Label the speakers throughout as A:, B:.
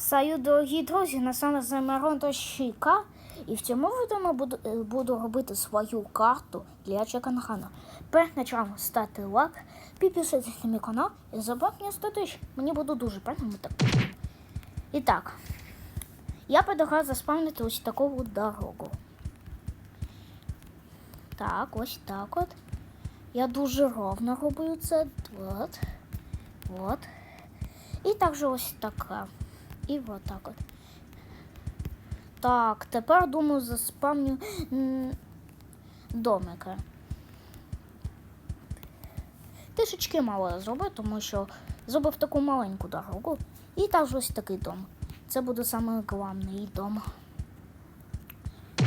A: Саю, дорогі друзі, на саме з Мирон та Щіка. І в цьому відео буду, е, буду робити свою карту для Чеканхана. Перед началом ставте лайк, підписуйтесь на мій канал і забудь не 100 тисяч. Мені буде дуже приємно так. І так, я предлагаю заспавнити ось таку дорогу. Так, ось так от. Я дуже ровно роблю це. От. От. І також ось така. І от так от. Так, тепер думаю, заспамню м, домики. Трішечки мало я зробив, тому що зробив таку маленьку дорогу. І також ось такий дом. Це буде саме дом.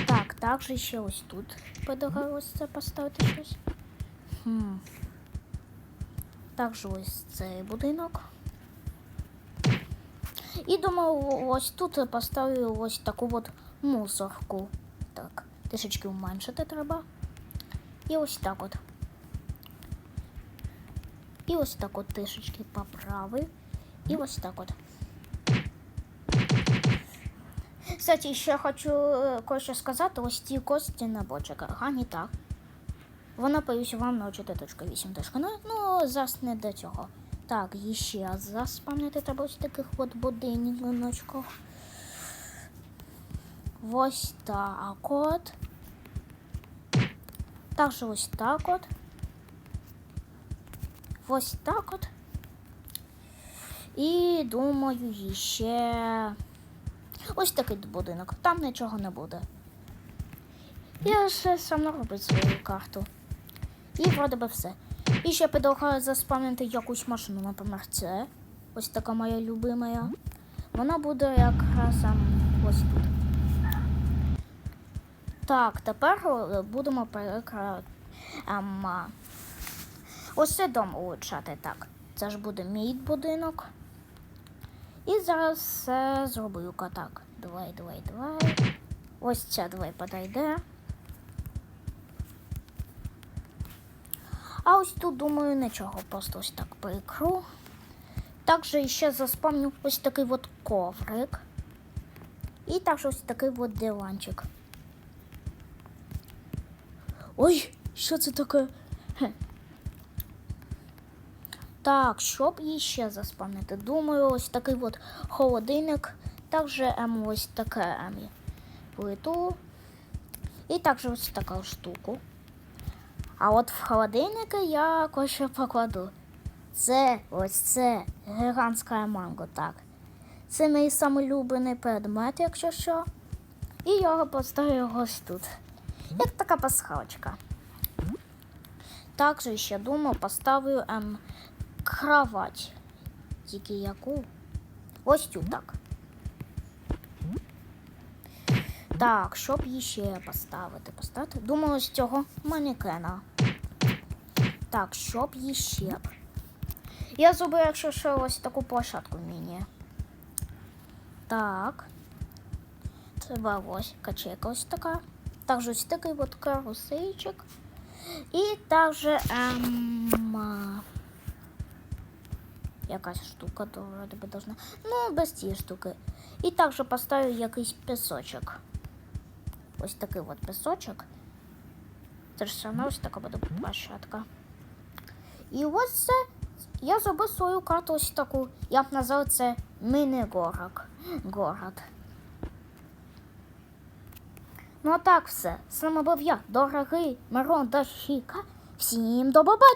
A: Так, також ще ось тут предлагаю це поставити щось. Хм. Також ось цей будинок. І думаю, ось тут поставлю ось таку от мусорку. Так, трішечки уменшити треба. І ось так от. І ось так от трішечки поправив. І ось так от. Кстати, ще хочу е, кое-що сказати, ось ці кості на бочках, а не так. Вона появиться вам на 4.8.0. Ну, зараз не до цього. Так, і ще заспам'ятати треба ось таких от будиночках. Ось так от. Також ось так от. Ось так от. І думаю, ще ось такий будинок. Там нічого не буде. Я ще сам роблю свою карту. І вроде би все. І ще предлагаю заспам'ятати якусь машину, наприклад, це. Ось така моя любима. Вона буде якраз ось тут. Так, тепер е, будемо перекра... Ем, ось це дом улучшати. Так. Це ж буде мій будинок. І зараз все зроблю так. Давай, давай, давай. Ось ця давай подойде. А ось тут, думаю, нічого, просто ось так прикру. Також ще заспомню ось такий от коврик. І також ось такий от диванчик. Ой, що це таке? Хе. Так, щоб іще заспомнити. Думаю, ось такий от холодильник. Також ем, ось таке ем, плиту. І також ось таку штуку. А от в холодильники я кое-що покладу. Це ось це гігантська манго, так. Це мій самолюблений предмет, якщо що. І я поставлю ось тут. Як така пасхалочка. Також ще думаю, поставлю ем, кровать. Тільки яку? Ось цю так. Так, щоб ще поставити. Поставити. Думаю, з цього манекена. Так, щоб її ще. б. Я зроблю, якщо що, ось таку площадку міні. Так. Треба ось качека ось така. Також ось такий от карусейчик. І також ем, а, якась штука то вроде би должна. Ну, без цієї штуки. І також поставлю якийсь пісочок. Ось такий от пісочок. Це ж саме ось така буде площадка. І ось це я зробив свою карту ось таку. Я б назвав це міні-город. Город. Ну а так все. З вами був я, дорогий Мирон Дашіка. Всім до побачення!